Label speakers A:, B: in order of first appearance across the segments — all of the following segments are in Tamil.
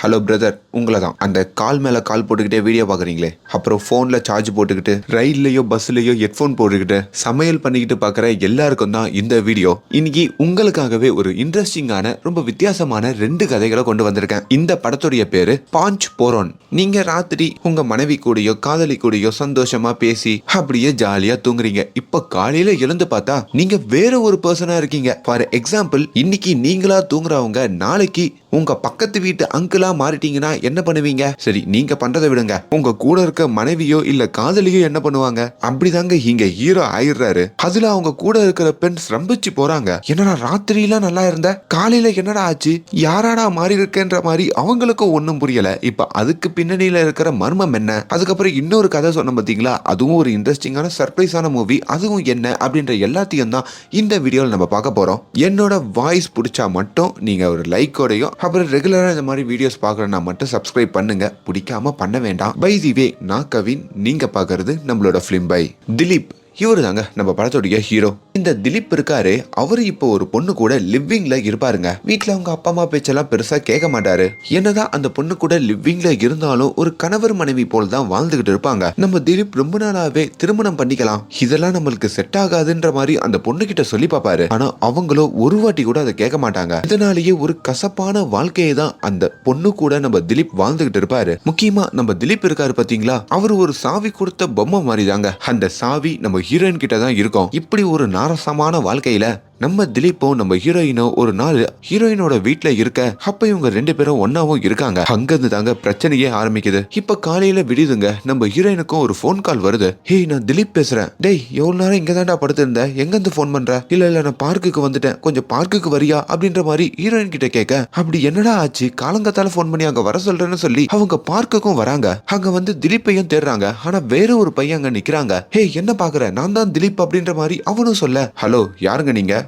A: ஹலோ பிரதர் உங்களை தான். அந்த கால் மேலே கால் போட்டுக்கிட்டே வீடியோ பார்க்குறீங்களே. அப்புறம் ஃபோனில் சார்ஜ் போட்டுக்கிட்டு ரயில்லையோ பஸ்லையோ ஹெட்ஃபோன் போட்டுக்கிட்டு சமையல் பண்ணிக்கிட்டு பார்க்குற எல்லாருக்கும் தான் இந்த வீடியோ இன்னைக்கு உங்களுக்காகவே ஒரு இன்ட்ரெஸ்டிங்கான ரொம்ப வித்தியாசமான ரெண்டு கதைகளை கொண்டு வந்திருக்கேன். இந்த படத்துடைய பேரு பாஞ்ச் போரோன் நீங்க ராத்திரி உங்க மனைவி கூடயோ காதலி கூடயோ சந்தோஷமா பேசி அப்படியே ஜாலியா தூங்குறீங்க. இப்போ காலையில எழுந்து பார்த்தா நீங்க வேற ஒரு பர்சனா இருக்கீங்க. ஃபார் எக்ஸாம்பிள் இன்னைக்கு நீங்களா தூங்குறவங்க நாளைக்கு உங்கள் பக்கத்து வீட்டு அங்கிளாக மாறிட்டீங்கன்னா என்ன பண்ணுவீங்க? சரி நீங்கள் பண்ணுறதை விடுங்க. உங்கள் கூட இருக்க மனைவியோ இல்லை காதலியோ என்ன பண்ணுவாங்க? அப்படிதாங்க இங்க ஹீரோ ஆயிடுறாரு. அதுல அவங்க கூட இருக்கிற பெண் ஸ்ரம்பிச்சு போறாங்க. என்னடா ராத்திரிலாம் நல்லா இருந்த? காலையில என்னடா ஆச்சு? யாராடா மாறி இருக்கேன்ற மாதிரி அவங்களுக்கும் ஒன்றும் புரியல. இப்போ அதுக்கு பின்னணியில இருக்கிற மர்மம் என்ன? அதுக்கப்புறம் இன்னொரு கதை சொன்ன பார்த்தீங்களா அதுவும் ஒரு இன்ட்ரெஸ்டிங்கான சர்ப்ரைஸான மூவி அதுவும் என்ன? அப்படின்ற எல்லாத்தையும் தான் இந்த வீடியோவில் நம்ம பார்க்க போகிறோம் என்னோட வாய்ஸ் பிடிச்சா மட்டும் நீங்கள் ஒரு லைக்கோடையும் அப்புறம் ரெகுலராக இந்த மாதிரி வீடியோஸ் பார்க்குறேன்னா மட்டும் சப்ஸ்கிரைப் பண்ணுங்க. பிடிக்காம பண்ண வேண்டாம். பை தி வே நான் கவின். நீங்கள் பார்க்கறது நம்மளோட ஃபிலிம் பை. திலீப். இவரு தாங்க நம்ம படத்துடைய ஹீரோ. இந்த திலீப் இருக்காரு அவரு இப்போ ஒரு பொண்ணு கூட லிவிங்ல இருப்பாருங்க. வீட்டுல அவங்க அப்பா அம்மா பேச்செல்லாம் பெருசா கேட்க மாட்டாரு. என்னதான் அந்த பொண்ணு கூட லிவிங்ல இருந்தாலும் ஒரு கணவர் மனைவி போல தான் வாழ்ந்துகிட்டு இருப்பாங்க. நம்ம திலீப் ரொம்ப நாளாவே திருமணம் பண்ணிக்கலாம். இதெல்லாம் நம்மளுக்கு செட் ஆகாதுன்ற மாதிரி அந்த பொண்ணு கிட்ட சொல்லி பார்ப்பாரு. ஆனா அவங்களோ ஒரு வாட்டி கூட அதை கேட்க மாட்டாங்க. இதனாலேயே ஒரு கசப்பான வாழ்க்கையை தான் அந்த பொண்ணு கூட நம்ம திலீப் வாழ்ந்துகிட்டு இருப்பாரு. முக்கியமா நம்ம திலீப் இருக்காரு பாத்தீங்களா அவர் ஒரு சாவி கொடுத்த பொம்மை மாதிரி தாங்க அந்த சாவி நம்ம ஹீரோயின் கிட்ட தான் இருக்கும். இப்படி ஒரு நாரசமான வாழ்க்கையில நம்ம திலீப்பும் நம்ம ஹீரோயினும் ஒரு நாள் ஹீரோயினோட வீட்டுல இருக்க அப்ப இவங்க ரெண்டு பேரும் ஒன்னாவும் இருக்காங்க. அங்கிருந்து தாங்க பிரச்சனையே ஆரம்பிக்குது. இப்ப காலையில விடுதுங்க நம்ம ஹீரோயினுக்கும் ஒரு ஃபோன் கால் வருது. ஹேய் நான் திலீப் பேசுறேன். டேய் எவ்வளவு நேரம் இங்க தாண்டா படுத்திருந்த? எங்க இருந்து ஃபோன் பண்ற? இல்ல இல்ல நான் பார்க்குக்கு வந்துட்டேன். கொஞ்சம் பார்க்குக்கு வரியா? அப்படின்ற மாதிரி ஹீரோயின் கிட்ட கேட்க அப்படி என்னடா ஆச்சு? காலங்கத்தால ஃபோன் பண்ணி அங்க வர சொல்றேன்னு சொல்லி அவங்க பார்க்குக்கும் வராங்க. அங்க வந்து திலீப்பையும் தேடுறாங்க. ஆனா வேற ஒரு பையன் அங்க நிக்கிறாங்க. ஹே என்ன பாக்குற நான் தான் திலீப் அப்படின்ற மாதிரி அவனும் சொல்ல ஹலோ யாருங்க நீங்க?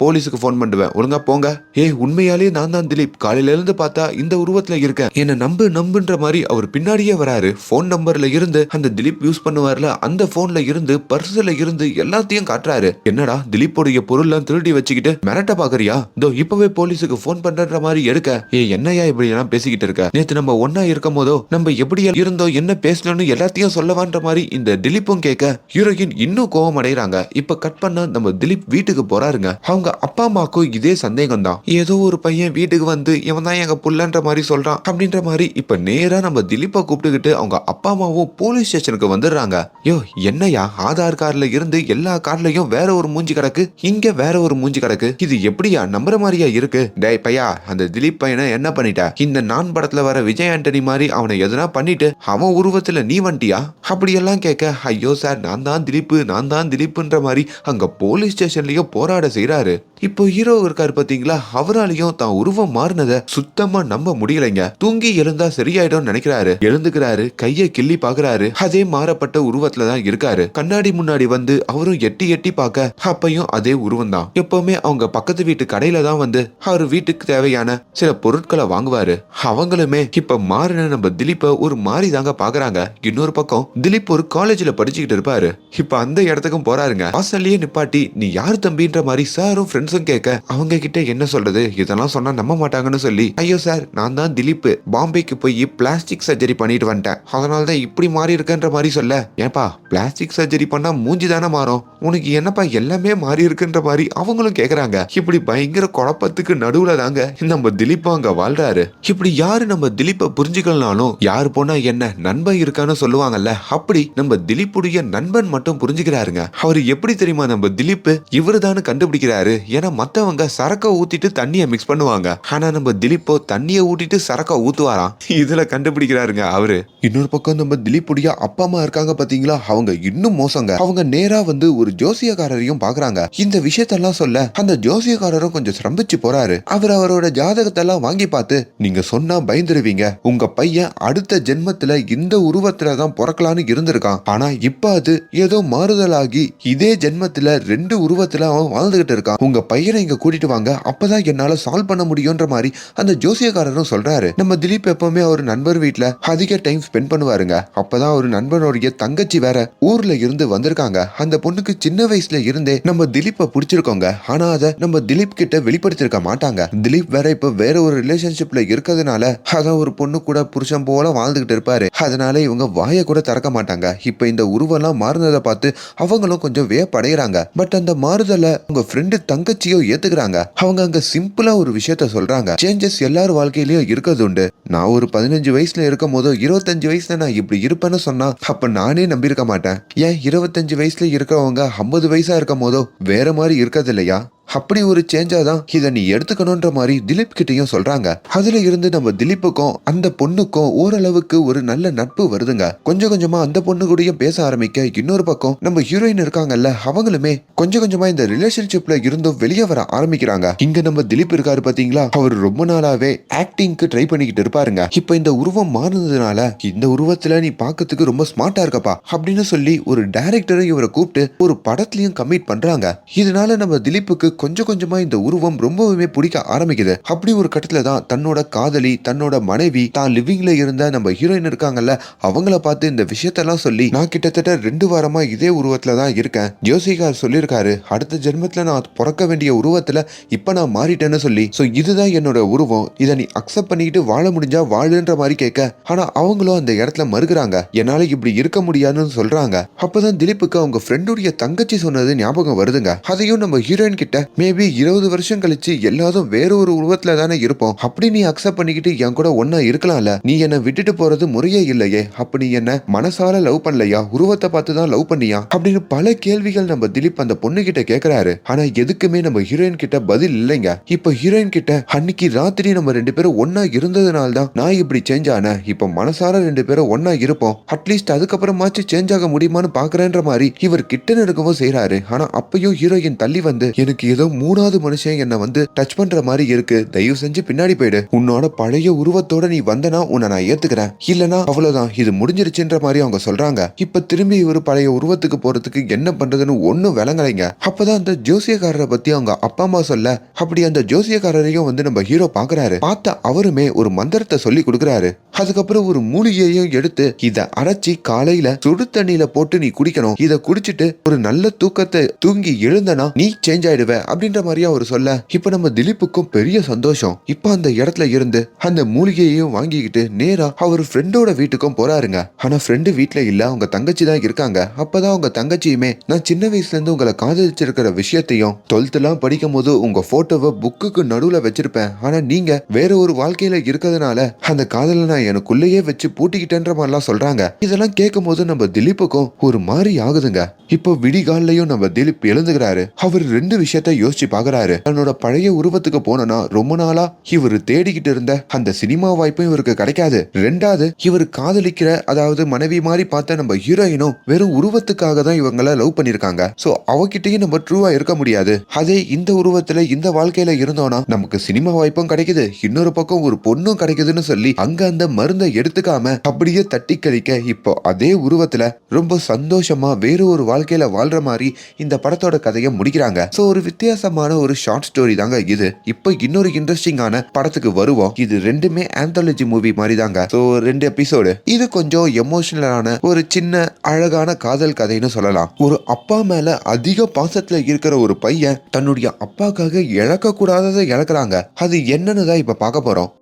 A: போலீஸுக்கு ஃபோன் பண்ணுவேன். ஒழுங்கா போங்க. ஏ உண்மையாலே நான் தான் திலீப். காலையில இருந்து பார்த்தா இந்த உருவத்துல இருக்கேன். என்ன நம்பு நம்புன்ற மாதிரி அவர் பின்னாடியே வராரு. ஃபோன் நம்பர்ல இருந்து அந்த திலீப் யூஸ் பண்ணுவார்ல அந்த போன்ல இருந்து பர்ஸ்ல இருந்து எல்லாத்தையும் காட்டுறாரு. என்னடா திலீப்போடைய பொருள்லாம் திருடி வச்சுக்கிட்டு மிரட்ட பாக்குறியா? இதோ இப்பவே போலீஸுக்கு ஃபோன் பண்ற மாதிரி எடுக்க. ஏ என்னையா இப்படி எல்லாம் பேசிக்கிட்டு இருக்க? நேத்து நம்ம ஒன்னா இருக்கும் போதோ நம்ம எப்படி இருந்தோம் என்ன பேசணும்னு எல்லாத்தையும் சொல்லவான்ற மாதிரி இந்த திலீப்பும் கேட்க ஹீரோயின் இன்னும் கோவம் அடைகிறாங்க. இப்ப கட் பண்ண நம்ம திலீப் வீட்டுக்கு போறாருங்க. அவங்க அப்பா அம்மாக்கும் இதே சந்தேகம் தான் ஏதோ ஒரு பையன் வீட்டுக்கு வந்து இவன் தான் எங்க புள்ளன்ற மாதிரி சொல்றான் அப்படின்ற மாதிரி இப்ப நேரா நம்ம திலீப்பை கூப்பிட்டுக்கிட்டு அவங்க அப்பா அம்மாவும் போலீஸ் ஸ்டேஷனுக்கு வந்துடுறாங்க. யோ என்னையா ஆதார் கார்டுல இருந்து எல்லா கார்டுலயும் வேற ஒரு மூஞ்சி கிடக்கு. இங்க வேற ஒரு மூஞ்சி கிடக்கு. இது எப்படியா நம்புற மாதிரியா இருக்கு. டேய் பையா அந்த திலீப் பையனை என்ன பண்ணிட்ட? இந்த நான் படத்துல வர விஜய் ஆண்டனி மாதிரி அவனை எதுனா பண்ணிட்டு அவன் உருவத்துல நீ வண்டியா? அப்படியெல்லாம் கேட்க ஐயோ சார் நான் தான் திலீப்பு நான் தான் திலீப்புன்ற மாதிரி அங்க போலீஸ் ஸ்டேஷன்லயே போராட செய்யறாரு இப்போ ஹீரோ இருக்காரு பாத்தீங்களா? அவராலையும் தான் உருவம் மாறினத சுத்தமா நம்ப முடியலைங்க. தூங்கி எழுந்தா சரியாயிடும் நினைக்கிறாரு. எழுந்துக்கிறாரு கைய கிள்ளி பாக்குறாரு அதே மாறப்பட்ட உருவத்துல தான் இருக்காரு. கண்ணாடி முன்னாடி வந்து அவரும் எட்டி எட்டி பார்க்க அப்பையும் அதே உருவம் தான். எப்பவுமே அவங்க பக்கத்து வீட்டு கடையில தான் வந்து அவர் வீட்டுக்கு தேவையான சில பொருட்களை வாங்குவாரு. அவங்களுமே இப்ப மாறின நம்ம திலீப்ப ஒரு மாறி தாங்க பாக்குறாங்க இன்னொரு பக்கம் திலீப் ஒரு காலேஜ்ல படிச்சுக்கிட்டு இருப்பாரு. இப்ப அந்த இடத்துக்கும் போறாருங்க. வாசல்லயே நிப்பாட்டி நீ யார் தம்பின்ற மாதிரி சாரும் ஃப்ரெண்ட்ஸும் கேட்க அவங்க கிட்ட என்ன சொல்றது? இதெல்லாம் சொன்னா நம்ப மாட்டாங்கன்னு சொல்லி. ஐயோ சார் நான் தான் திலீப் பாம்பேக்கு போய் பிளாஸ்டிக் சர்ஜரி பண்ணிட்டு வந்துட்டேன். அதனால தான் இப்படி மாறி இருக்கன்ற மாதிரி சொல்ல. ஏன்பா பிளாஸ்டிக் சர்ஜரி பண்ணா மூஞ்சி தானே மாறும்? உனக்கு என்னப்பா எல்லாமே மாறி இருக்குன்ற மாதிரி அவங்களும் கேக்குறாங்க. இப்படி பயங்கர குழப்பத்துக்கு நடுவுல தாங்க நம்ம திலீப் அங்க வாழ்றாரு. இப்படி யாரு நம்ம திலீப்பை புரிஞ்சுக்கலனாலும் யார் போனா என்ன நண்பன் இருக்கான்னு சொல்லுவாங்கல்ல அப்படி நம்ம திலீப்புடைய நண்பன் மட்டும் புரிஞ்சுக்கிறாருங்க. அவர் எப்படி தெரியுமா நம்ம திலீப் இவரு கண்டுபிடிக்கிறாரு. ஏன்னா மத்தவங்க சரக்க ஊத்திட்டு தண்ணிய மிக்ஸ் பண்ணுவாங்க. ஆனா நம்ம திலீப்போ தண்ணிய ஊத்திட்டு சரக்க ஊத்துவாராம். இதுல கண்டுபிடிக்கிறாருங்க அவரு. இன்னொரு பக்கம் நம்ம திலீப்புடைய அப்பா அம்மா இருக்காங்க பாத்தீங்களா? அவங்க இன்னும் மோசங்க. அவங்க நேரா வந்து ஒரு ஜோசியக்காரரையும் பாக்குறாங்க. இந்த விஷயத்தெல்லாம் சொல்ல அந்த ஜோசியக்காரரும் கொஞ்சம் சிரம்பிச்சு போறாரு. அவர் அவரோட ஜாதகத்தை எல்லாம் வாங்கி பார்த்து நீங்க சொன்னா பயந்துருவீங்க. உங்க பையன் அடுத்த ஜென்மத்துல இந்த உருவத்துல தான் பிறக்கலான்னு இருந்திருக்கான். ஆனா இப்ப அது ஏதோ மாறுதலாகி இதே ஜென்மத்துல ரெண்டு உருவத்துல அவன் வாழ்ந்துகிட்டு இருக்கான். உங்க பையனை இங்க கூட்டிட்டு வாங்க. அப்பதான் என்னால சால்வ் பண்ண முடியும்ன்ற மாதிரி அந்த ஜோசியக்காரரும் சொல்றாரு. நம்ம திலீப் எப்பவுமே அவர் நண்பர் வீட்டுல அதிக டைம் ஸ்பெண்ட் பண்ணுவாருங்க. அப்பதான் ஒரு நண்பனுடைய தங்கச்சி வேற ஊர்ல இருந்து வந்திருக்காங்க. அந்த பொண்ணுக்கு சின்ன வயசுல இருந்தே நம்ம திலீப்பை பிடிச்சிருக்கோங்க. ஆனா அதை நம்ம திலீப் கிட்ட வெளிப்படுத்திருக்க மாட்டாங்க. திலீப் வேற இப்ப வேற ஒரு ரிலேஷன்ஷிப்ல இருக்கிறதுனால அதான் ஒரு பொண்ணு கூட புருஷன் போல வாழ்ந்துகிட்டு இருப்பாரு. அதனால இவங்க வாயை கூட திறக்க மாட்டாங்க. இப்ப இந்த உருவெல்லாம் மாறுனதை பார்த்து அவங்களும் கொஞ்சம் வியப்படைகிறாங்க பட் அந்த மாறுதலை உங்க ஃப்ரெண்டு தங்கச்சியோ ஏத்துக்கிறாங்க. அவங்க அங்க சிம்பிளா ஒரு விஷயத்த சொல்றாங்க. சேஞ்சஸ் எல்லார் வாழ்க்கையிலயும் இருக்கிறது உண்டு. நான் ஒரு பதினஞ்சு வயசுல இருக்கும் போதோ இருபத்தஞ்சு வயசுல நான் இப்படி இருப்பேன்னு சொன்னா அப்ப நானே நம்பியிருக்க மாட்டேன். ஏன் இருபத்தஞ்சு வயசுல இருக்கிறவங்க ஐம்பது வயசா இருக்கும் போதோ வேற மாதிரி இருக்கிறது இல்லையா? அப்படி ஒரு சேஞ்சா தான் இதை நீ எடுத்துக்கணுன்ற மாதிரி திலீப் கிட்டையும் சொல்றாங்க. அதுல இருந்து நம்ம திலீப்புக்கும் அந்த பொண்ணுக்கும் ஓரளவுக்கு ஒரு நல்ல நட்பு வருதுங்க. கொஞ்சம் கொஞ்சமா அந்த பொண்ணு கூடயும் பேச ஆரம்பிக்க இன்னொரு பக்கம் நம்ம ஹீரோயின் இருக்காங்கல்ல அவங்களுமே கொஞ்சம் கொஞ்சமா இந்த ரிலேஷன்ஷிப்ல இருந்தும் வெளியே வர ஆரம்பிக்கிறாங்க. இங்க நம்ம திலீப் இருக்காரு பாத்தீங்களா? அவர் ரொம்ப நாளாவே ஆக்டிங்க்கு ட்ரை பண்ணிக்கிட்டு இருப்பாருங்க. இப்ப இந்த உருவம் மாறினதுனால இந்த உருவத்துல நீ பார்க்கறதுக்கு ரொம்ப ஸ்மார்ட்டா இருக்கப்பா அப்படின்னு சொல்லி ஒரு டைரக்டரை இவரை கூப்பிட்டு ஒரு படத்துலயும் கமிட் பண்றாங்க. இதனால நம்ம திலீப்புக்கு கொஞ்சம் கொஞ்சமா இந்த உருவம் ரொம்பவுமே பிடிக்க ஆரம்பிக்குது. அப்படி ஒரு கட்டத்துல தான் தன்னோட காதலி தன்னோட மனைவி தான் லிவிங்ல இருந்த நம்ம ஹீரோயின் இருக்காங்கல்ல அவங்கள பார்த்து இந்த விஷயத்தெல்லாம் சொல்லி நான் கிட்டத்தட்ட ரெண்டு வாரமா இதே உருவத்துல தான் இருக்கேன். ஜோசிகார் சொல்லியிருக்காரு அடுத்த ஜென்மத்துல நான் பிறக்க வேண்டிய உருவத்துல இப்ப நான் மாறிட்டேன்னு சொல்லி. சோ இதுதான் என்னோட உருவம். இதை நீ அக்செப்ட் பண்ணிக்கிட்டு வாழ முடிஞ்சா வாழுன்ற மாதிரி கேட்க. ஆனா அவங்களும் அந்த இடத்துல மறுக்கிறாங்க. என்னால இப்படி இருக்க முடியாதுன்னு சொல்றாங்க. அப்பதான் திலீப்புக்கு அவங்க ஃப்ரெண்டுடைய தங்கச்சி சொன்னது ஞாபகம் வருதுங்க. அதையும் நம்ம ஹீரோயின் கிட்ட மேபி இருபது வருஷம் கழிச்சு எல்லாரும் வேற ஒரு உருவத்துல தானே இருப்போம். அப்படி நீ அக்செப்ட் பண்ணிக்கிட்டு என் கூட ஒன்னா இருக்கலாம்ல? நீ என்னை விட்டுட்டு போறது முறையே இல்லையே. அப்படி என்ன மனசால லவ் பண்ணலையா? உருவத்தை பார்த்து தான் லவ் பண்ணியா? அப்படின்னு பல கேள்விகள் நம்ம திலீப் அந்த பொண்ணு கிட்ட கேக்குறாரு. ஆனா எதுக்குமே நம்ம ஹீரோயின் கிட்ட பதில் இல்லைங்க. இப்ப ஹீரோயின் கிட்ட அன்னைக்கு ராத்திரி நம்ம ரெண்டு பேரும் ஒன்னா இருந்ததுனால தான் நான் இப்படி சேஞ்ச் ஆனேன். இப்ப மனசார ரெண்டு பேரும் ஒன்னா இருப்போம். அட்லீஸ்ட் அதுக்கப்புறமாச்சு சேஞ்ச் ஆக முடியுமான்னு பாக்குறேன்ற மாதிரி இவர் கிட்ட நெருக்கவும் செய்யறாரு ஆனா அப்பயும் ஹீரோயின் தள்ளி வந்து எனக்கு ஏதோ மூணாவது மனுஷன் என்ன வந்து டச் பண்ற மாதிரி இருக்கு. தயவு செஞ்சு பின்னாடி போயிடு. உன்னோட பழைய உருவத்தோட நீ வந்தனா உன்னை நான் ஏத்துக்கிறேன். இல்லனா அவ்வளவுதான். இது முடிஞ்சிருச்சுன்ற மாதிரி அவங்க சொல்றாங்க. இப்ப திரும்பி இவர் பழைய உருவத்துக்கு போறதுக்கு என்ன பண்றதுன்னு ஒன்னும் விளங்கலைங்க. அப்பதான் அந்த ஜோசியக்காரரை பத்தி அவங்க அப்பா அம்மா சொல்ல அப்படி அந்த ஜோசியக்காரரையும் வந்து நம்ம ஹீரோ பாக்குறாரு. பார்த்த அவருமே ஒரு மந்திரத்தை சொல்லி கொடுக்குறாரு. அதுக்கப்புறம் ஒரு மூலிகையையும் எடுத்து இத அரைச்சி காலையில சுடு தண்ணியில போட்டு நீ குடிக்கணும். இத குடிச்சிட்டு ஒரு நல்ல தூக்கத்தை தூங்கி எழுந்தனா நீ சேஞ்ச் ஆயிடுவ. அப்படின்ற மாதிரியே அவர் சொல்ல இப்ப நம்ம திலீப்புக்கும் பெரிய சந்தோஷம். இப்ப அந்த இடத்துல இருந்து அந்த மூலிகையையும் வாங்கிக்கிட்டு நேரா அவர் ஃப்ரெண்டோட வீட்டுக்கும் போறாருங்க. ஆனா ஃப்ரெண்டு வீட்டுல இல்ல அவங்க தங்கச்சி தான் இருக்காங்க. அப்பதான் அவங்க தங்கச்சியுமே நான் சின்ன வயசுல இருந்து உங்களை காதலிச்சிருக்கிற விஷயத்தையும் டுவெல்த் எல்லாம் படிக்கும் போது உங்க போட்டோவை புக்குக்கு நடுவுல வச்சிருப்பேன். ஆனா நீங்க வேற ஒரு வாழ்க்கையில இருக்கிறதுனால அந்த காதலை நான் எனக்குள்ளேயே வச்சு பூட்டிக்கிட்டேன்ற மாதிரிலாம் சொல்றாங்க. இதெல்லாம் கேட்கும் போது நம்ம திலீப்புக்கும் ஒரு மாதிரி ஆகுதுங்க. இப்போ விடிகாலையும் நம்ம திலீப் எழுந்துகிறாரு அவர் ரெண்டு விஷயத்த யோசிச்சு பாக்குறாரு. தன்னோட பழைய உருவத்துக்கு போனோம்னா ரொம்ப நாளா இவர் தேடிக்கிட்டு இருந்த அந்த சினிமா வாய்ப்பும் இவருக்கு கிடைக்காது. ரெண்டாவது இவர் காதலிக்கிற அதாவது மனைவி மாதிரி பார்த்த நம்ம ஹீரோயினும் வெறும் உருவத்துக்காக தான் இவங்கள லவ் பண்ணிருக்காங்க. சோ அவகிட்டயும் நம்ம ட்ரூவா இருக்க முடியாது. அதே இந்த உருவத்துல இந்த வாழ்க்கையில இருந்தோம்னா நமக்கு சினிமா வாய்ப்பும் கிடைக்குது. இன்னொரு பக்கம் ஒரு பொண்ணும் கிடைக்குதுன்னு சொல்லி அங்க அந்த மருந்தை எடுத்துக்காம அப்படியே தட்டி கழிக்க இப்போ அதே உருவத்துல ரொம்ப சந்தோஷமா வேற ஒரு வாழ்க்கையில வாழ்ற மாதிரி இந்த படத்தோட கதையை முடிக்கிறாங்க. சோ ஒரு வித்தியாசமான ஒரு ஷார்ட் ஸ்டோரி தாங்க இது. இப்போ இன்னொரு இன்ட்ரெஸ்டிங்கான படத்துக்கு வருவோம். இது ரெண்டுமே ஆந்தாலஜி மூவி மாதிரி தாங்க ஸோ ரெண்டு எபிசோடு இது கொஞ்சம் எமோஷனலான ஒரு சின்ன அழகான காதல் கதைன்னு சொல்லலாம். ஒரு அப்பா மேல அதிக பாசத்துல இருக்கிற ஒரு பையன் தன்னுடைய அப்பாக்காக இழக்க கூடாததை இழக்கிறாங்க. அது என்னன்னு தான் இப்ப பார்க்க போறோம்.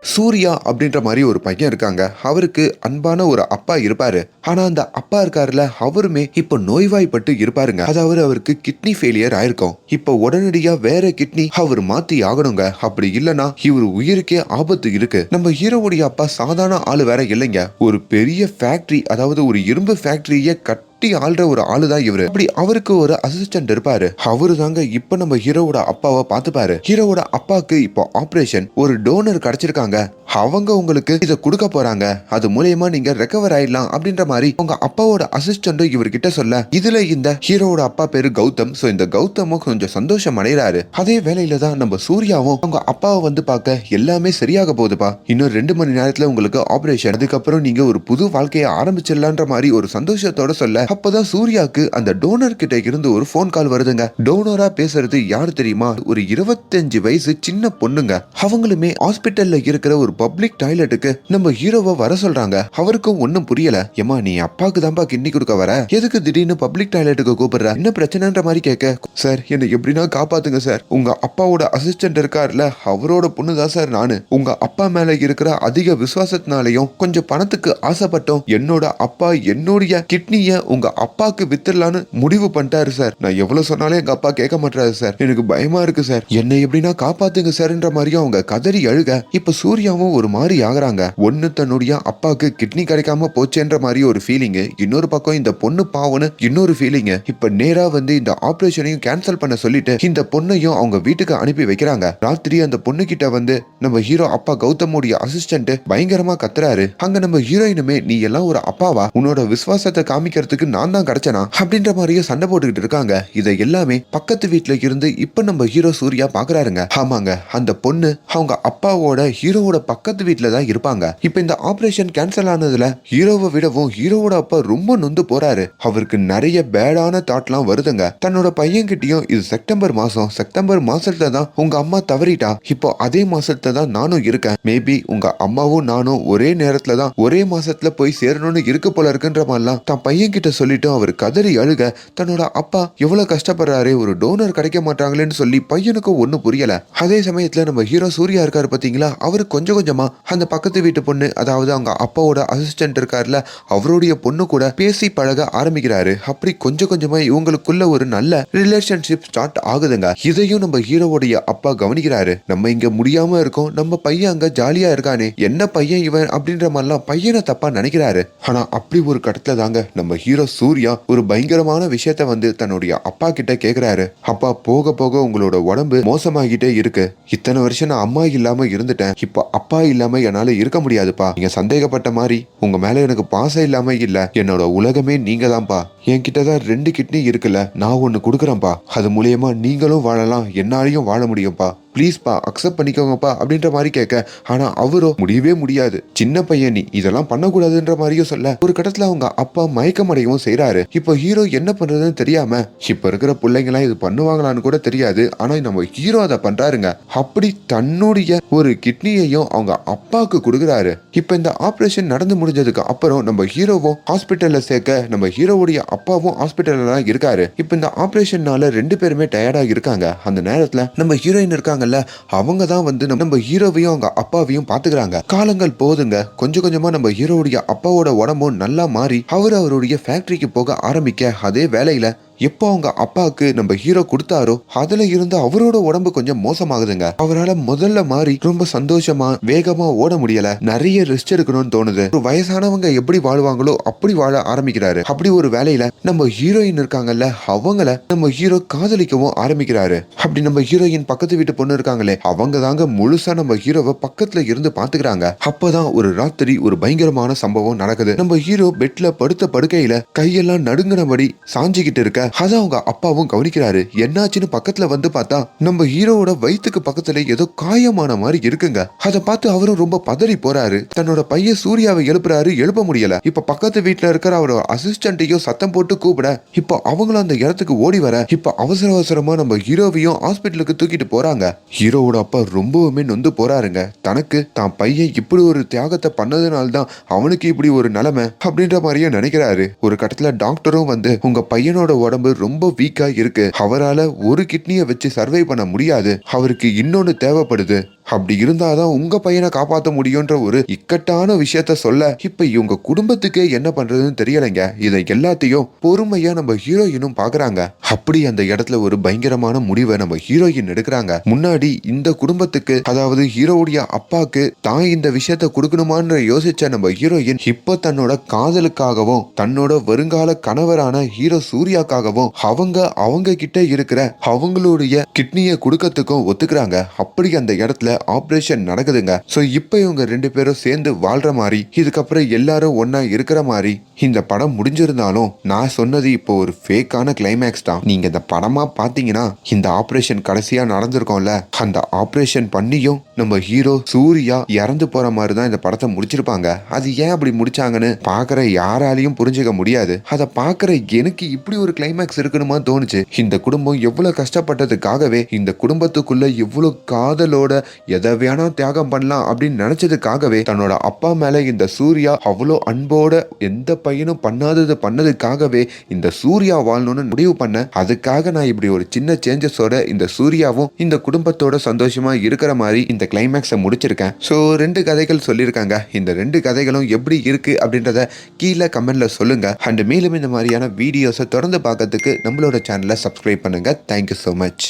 A: சூர்யா அப்படின்ற மாதிரி ஒரு பையன் இருக்காங்க. அவருக்கு அன்பான ஒரு அப்பா இருப்பாரு. ஆனா அந்த அப்பா இருக்காருல அவருமே இப்ப நோய்வாய்ப்பட்டு இருப்பாருங்க. அதாவது அவருக்கு கிட்னி ஃபெயிலியர் ஆயிருக்கும். இப்ப உடனடியா வேற கிட்னி அவர் மாத்தி ஆகணுங்க. அப்படி இல்லனா இவர் உயிருக்கே ஆபத்து இருக்கு. நம்ம ஹீரோவுடைய அப்பா சாதாரண ஆளு வேற இல்லைங்க. ஒரு பெரிய ஃபேக்டரி அதாவது ஒரு இரும்பு ஃபேக்டரியை கட் கட்டி ஆள்ற ஒரு ஆளு தான் இவரு. அப்படி அவருக்கு ஒரு அசிஸ்டன்ட் இருப்பாரு. அவரு தாங்க இப்ப நம்ம ஹீரோவோட அப்பாவை பார்த்துப்பாரு. ஹீரோவோட அப்பாவுக்கு இப்போ ஆபரேஷன் ஒரு டோனர் கிடைச்சிருக்காங்க. அவங்க உங்களுக்கு இதை கொடுக்க போறாங்க. அது மூலயமா நீங்க ரெக்கவர் ஆயிடலாம் அப்படின்ற மாதிரி உங்க அப்பாவோட இவர் இவர்கிட்ட சொல்ல இதுல இந்த ஹீரோவோட அப்பா பேரு கௌதம். சோ இந்த கௌதமும் கொஞ்சம் சந்தோஷம் அடைகிறாரு. அதே வேலையில தான் நம்ம சூர்யாவும் அவங்க அப்பாவை வந்து பார்க்க எல்லாமே சரியாக போகுதுப்பா. இன்னும் ரெண்டு மணி நேரத்துல உங்களுக்கு ஆபரேஷன் அதுக்கப்புறம் நீங்க ஒரு புது வாழ்க்கையை ஆரம்பிச்சிடலான்ற மாதிரி ஒரு சந்தோஷத்தோட சொல்ல அப்பதான் சூர்யாக்கு அந்த டோனர் கிட்ட இருந்து ஒரு ஃபோன் கால் வருதுங்க. டோனரா பேசுறது யாரு தெரியுமா? ஒரு இருபத்தஞ்சு வயசு சின்ன பொண்ணுங்க. அவங்களுமே ஹாஸ்பிட்டல்ல இருக்கிற ஒரு பப்ளிக் டாய்லெட்டுக்கு நம்ம ஹீரோவை வர சொல்றாங்க. அவருக்கும் ஒன்னும் புரியல. ஏமா நீ அப்பாக்கு தான்ப்பா கிண்ணி கொடுக்க வர? எதுக்கு திடீர்னு பப்ளிக் டாய்லெட்டுக்கு கூப்பிடுற? என்ன பிரச்சனைன்ற மாதிரி கேட்க? சார் என்னை எப்படின்னா காப்பாத்துங்க சார். உங்க அப்பாவோட அசிஸ்டன்ட் இருக்கார்ல அவரோட பொண்ணு தான் சார் நானு. உங்க அப்பா மேல இருக்கிற அதிக விசுவாசத்தினாலையும் கொஞ்சம் பணத்துக்கு ஆசைப்பட்டோம். என்னோட அப்பா என்னுடைய கிட்னிய உங்க அப்பாக்கு வித்துடலான்னு முடிவு பண்ணிட்டாரு சார். நான் எவ்வளவு சொன்னாலும் எங்க அப்பா கேட்க மாட்டாரு சார். எனக்கு பயமா இருக்கு சார். என்னை எப்படின்னா காப்பாத்துங்க சார்ன்ற மாதிரியும் அவங்க கதறி அழுக இப்ப சூர்யாவும் ஒரு மாதிரி ஆகுறாங்க. ஒன்னு தன்னுடைய அப்பாக்கு கிட்னி கிடைக்காம போச்சேன்ற மாதிரி ஒரு ஃபீலிங்கு இன்னொரு பக்கம் இந்த பொண்ணு பாவனு இன்னொரு ஃபீலிங்கு இப்ப நேரா வந்து இந்த ஆபரேஷனையும் கேன்சல் பண்ண சொல்லிட்டு இந்த பொண்ணையும் அவங்க வீட்டுக்கு அனுப்பி வைக்கிறாங்க. ராத்திரி அந்த பொண்ணு கிட்ட வந்து நம்ம ஹீரோ அப்பா கௌதமுடைய அசிஸ்டன்ட் பயங்கரமா கத்துறாரு. அங்க நம்ம ஹீரோயினுமே நீ எல்லாம் ஒரு அப்பாவா? உன்னோட விசுவாசத்தை காமிக்கிறதுக்கு நான் தான் கிடைச்சனா? அப்படின்ற மாதிரியே சண்டை போட்டுக்கிட்டு இருக்காங்க. இதை எல்லாமே பக்கத்து வீட்டுல இருந்து இப்ப நம்ம ஹீரோ சூர்யா பாக்குறாருங்க. ஆமாங்க. அந்த பொண்ணு அவங்க அப்பாவோட ஹீரோவோட பக்கத்து வீட்டுல தான் இருப்பாங்க. இப்ப இந்த ஆபரேஷன் கேன்சல் ஆனதுல ஹீரோவை விடவும் ஹீரோவோட அப்பா ரொம்ப நொந்து போறாரு. அவருக்கு நிறைய பேடான தாட்லாம் வருதுங்க. தன்னோட பையன்கிட்டயும் இது செப்டம்பர் மாசம். செப்டம்பர் மாசத்துல தான் உங்க அம்மா தவறிட்டா? இப்போ அதே மாசத்துல தான் நானும் இருக்கேன். மேபி உங்க அம்மாவும் நானும் ஒரே நேரத்துல தான் ஒரே மாசத்துல போய் சேரணும்னு இருக்கு போல இருக்குன்ற மாதிரிலாம் தன் பையன் கிட்ட சொல்லிட்டு அவர் கதறி அழுக தன்னோட அப்பா எவ்வளவு கஷ்டப்படுறாரு ஒரு டோனர் கிடைக்க மாட்டாங்களேன்னு சொல்லி பையனுக்கும் ஒன்றும் புரியல. அதே சமயத்துல நம்ம ஹீரோ சூர்யா இருக்காரு பாத்தீங்களா? அவர் கொஞ்சம் கொஞ்சமா அந்த பக்கத்து வீட்டு பொண்ணு அதாவது அவங்க அப்பாவோட அசிஸ்டன்ட் இருக்காருல அவருடைய பொண்ணு கூட பேசி பழக ஆரம்பிக்கிறாரு. அப்படி கொஞ்சம் கொஞ்சமா இவங்களுக்குள்ள ஒரு நல்ல ரிலேஷன்ஷிப் ஸ்டார்ட் ஆகுதுங்க. இதையும் நம்ம ஹீரோவுடைய அப்பா கவனிக்கிறாரு. நம்ம இங்க முடியாம இருக்கோம் நம்ம பையன் அங்க ஜாலியா இருக்கானே என்ன பையன் இவன் அப்படின்ற மாதிரிலாம் பையனை தப்பா நினைக்கிறாரு. ஆனா அப்படி ஒரு கட்டத்துல தாங்க நம்ம ஹீரோ சூர்யா ஒரு பயங்கரமான விஷயத்த வந்து தன்னுடைய அப்பா கிட்ட கேக்குறாரு. அப்பா போக போக உங்களோட உடம்பு மோசமாகிட்டே இருக்கு. இத்தனை வருஷம் நான் அம்மா இல்லாம இருந்துட்டேன். இப்போ அப்பா இல்லாம என்னால இருக்க முடியாதுப்பா. நீங்க சந்தேகப்பட்ட மாதிரி உங்க மேல எனக்கு பாசம் இல்லாம இல்ல. என்னோட உலகமே நீங்க தான்ப்பா என்கிட்ட தான் ரெண்டு கிட்னி இருக்குல்ல. நான் ஒன்னு கொடுக்குறேன்ப்பா. அது மூலியமா நீங்களும் வாழலாம். என்னாலையும் வாழ முடியும்ப்பா. ப்ளீஸ்ப்பா அக்செப்ட் பண்ணிக்கோங்கப்பா அப்படின்ற மாதிரி கேட்க ஆனா அவரோ முடியவே முடியாது. சின்ன பையன் நீ இதெல்லாம் பண்ணக்கூடாதுன்ற மாதிரியும் சொல்ல. ஒரு கட்டத்துல அவங்க அப்பா மயக்கம் அடையவும் செய்கிறாரு இப்போ ஹீரோ என்ன பண்றதுன்னு தெரியாம இப்ப இருக்கிற பிள்ளைங்களாம் இது பண்ணுவாங்களான்னு கூட தெரியாது. ஆனா நம்ம ஹீரோ அதை பண்றாருங்க. அப்படி தன்னுடைய ஒரு கிட்னியையும் அவங்க அப்பாவுக்கு கொடுக்குறாரு. இப்ப இந்த ஆபரேஷன் நடந்து முடிஞ்சதுக்கு அப்புறம் நம்ம ஹீரோவும் ஹாஸ்பிட்டல்ல சேர்க்க நம்ம ஹீரோவுடைய அப்பாவும் ஹாஸ்பிட்டல்ல தான் இருக்காரு. இப்ப இந்த ஆபரேஷன்னால ரெண்டு பேருமே டயர்டா இருக்காங்க. அந்த நேரத்துல நம்ம ஹீரோயின் இருக்காங்க இருக்காங்கல்ல அவங்க தான் வந்து நம்ம- நம்ம ஹீரோவையும் அவங்க அப்பாவையும் பாத்துக்கிறாங்க காலங்கள் போதுங்க கொஞ்சம் கொஞ்சமா நம்ம ஹீரோவுடைய அப்பாவோட உடம்பும் நல்லா மாறி அவர் அவருடைய ஃபேக்டரிக்கு போக ஆரம்பிக்க அதே வேலையில எப்போ அவங்க அப்பாவுக்கு நம்ம ஹீரோ கொடுத்தாரோ அதுல இருந்து அவரோட உடம்பு கொஞ்சம் மோசமாகுதுங்க. அவரால் முதல்ல மாதிரி ரொம்ப சந்தோஷமா வேகமா ஓட முடியல. நிறைய ரெஸ்ட் எடுக்கணும்னு தோணுது. ஒரு வயசானவங்க எப்படி வாழ்வாங்களோ அப்படி வாழ ஆரம்பிக்கிறாரு. அப்படி ஒரு வேலையில நம்ம ஹீரோயின் இருக்காங்கல்ல அவங்கள நம்ம ஹீரோ காதலிக்கவும் ஆரம்பிக்கிறாரு. அப்படி நம்ம ஹீரோயின் பக்கத்து வீட்டு பொண்ணு இருக்காங்களே அவங்க தாங்க முழுசா நம்ம ஹீரோவை பக்கத்துல இருந்து பாத்துக்கிறாங்க. அப்பதான் ஒரு ராத்திரி ஒரு பயங்கரமான சம்பவம் நடக்குது. நம்ம ஹீரோ பெட்ல படுத்த படுக்கையில கையெல்லாம் நடுங்கினபடி சாஞ்சிக்கிட்டு இருக்க அத அவங்க அப்பாவும் கவனிக்கிறாரு. என்னாச்சுன்னு பக்கத்துல வந்து பார்த்தா நம்ம ஹீரோவோட வயிற்றுக்கு பக்கத்துல ஏதோ காயமான மாதிரி இருக்குங்க. அதை பார்த்து அவரும் ரொம்ப பதறி போறாரு. தன்னோட பையன் சூர்யாவை எழுப்புறாரு எழுப்ப முடியல. இப்ப பக்கத்து வீட்டுல இருக்கிற அவரோட அசிஸ்டன்ட்டையும் சத்தம் போட்டு கூப்பிட இப்போ அவங்களும் அந்த இடத்துக்கு ஓடி வர இப்ப அவசர அவசரமா நம்ம ஹீரோவையும் ஹாஸ்பிட்டலுக்கு தூக்கிட்டு போறாங்க. ஹீரோவோட அப்பா ரொம்பவுமே நொந்து போறாருங்க. தனக்கு தான் பையன் இப்படி ஒரு தியாகத்தை பண்ணதுனால தான் அவனுக்கு இப்படி ஒரு நிலைமை அப்படின்ற மாதிரியே நினைக்கிறாரு. ஒரு கட்டத்துல டாக்டரும் வந்து உங்க பையனோட உடம்பு ரொம்ப வீக்கா இருக்கு. அவரால ஒரு கிட்னியை வச்சு சர்வை பண்ண முடியாது. அவருக்கு இன்னொன்னு தேவைப்படுது. அப்படி இருந்தாதான் உங்க பையனை காப்பாத்த முடியும்ன்ற ஒரு இக்கட்டான விஷயத்த சொல்ல இப்ப இவங்க குடும்பத்துக்கே என்ன பண்றதுன்னு தெரியலைங்க. இதை எல்லாத்தையும் பொறுமையா நம்ம ஹீரோயினும் பாக்குறாங்க. அப்படி அந்த இடத்துல ஒரு பயங்கரமான முடிவை நம்ம ஹீரோயின் எடுக்கிறாங்க. முன்னாடி இந்த குடும்பத்துக்கு அதாவது ஹீரோவுடைய அப்பாக்கு தான் இந்த விஷயத்த கொடுக்கணுமான்னு யோசிச்ச நம்ம ஹீரோயின் இப்போ தன்னோட காதலுக்காகவும் தன்னோட வருங்கால கணவரான ஹீரோ சூர்யாக்காகவும் அவங்க அவங்க கிட்ட இருக்கிற அவங்களுடைய கிட்னியை கொடுக்கறதுக்கும் ஒத்துக்கிறாங்க. அப்படி அந்த இடத்துல ஆபரேஷன் நடக்குதுங்க. ஸோ இப்போ இவங்க ரெண்டு பேரும் சேர்ந்து வாழ்ற மாதிரி இதுக்கப்புறம் எல்லாரும் ஒன்னா இருக்கிற மாதிரி இந்த படம் முடிஞ்சிருந்தாலும் நான் சொன்னது இப்போ ஒரு ஃபேக்கான கிளைமேக்ஸ் தான். நீங்க இந்த படமா பார்த்தீங்கன்னா இந்த ஆபரேஷன் கடைசியா நடந்திருக்கோம்ல. அந்த ஆபரேஷன் பண்ணியும் நம்ம ஹீரோ சூர்யா இறந்து போற மாதிரி தான் இந்த படத்தை முடிச்சிருப்பாங்க. அது ஏன் அப்படி முடிச்சாங்கன்னு பாக்குற யாராலையும் புரிஞ்சுக்க முடியாது. அதை பாக்குற எனக்கு இப்படி ஒரு கிளைமேக்ஸ் இருக்கணுமா தோணுச்சு. இந்த குடும்பம் எவ்வளவு கஷ்டப்பட்டதுக்காகவே இந்த குடும்பத்துக்குள்ள எவ்வளவு காதலோட எதை வேணா தியாகம் பண்ணலாம் அப்படின்னு நினைச்சதுக்காகவே தன்னோட அப்பா மேல இந்த சூர்யா அவ்வளோ அன்போட எந்த பையனும் பண்ணாதது பண்ணதுக்காகவே இந்த சூர்யா வாழணும்னு முடிவு பண்ண அதுக்காக நான் இப்படி ஒரு சின்ன சேஞ்சஸோட இந்த சூர்யாவும் இந்த குடும்பத்தோட சந்தோஷமா இருக்கிற மாதிரி இந்த கிளைமேக்ஸை முடிச்சிருக்கேன். ஸோ ரெண்டு கதைகள் சொல்லியிருக்காங்க. இந்த ரெண்டு கதைகளும் எப்படி இருக்கு அப்படின்றத கீழே கமெண்ட்ல சொல்லுங்க. அண்ட் மேலும் இந்த மாதிரியான வீடியோஸை தொடர்ந்து பார்க்கறதுக்கு நம்மளோட சேனலை சப்ஸ்கிரைப் பண்ணுங்க. Thank you so much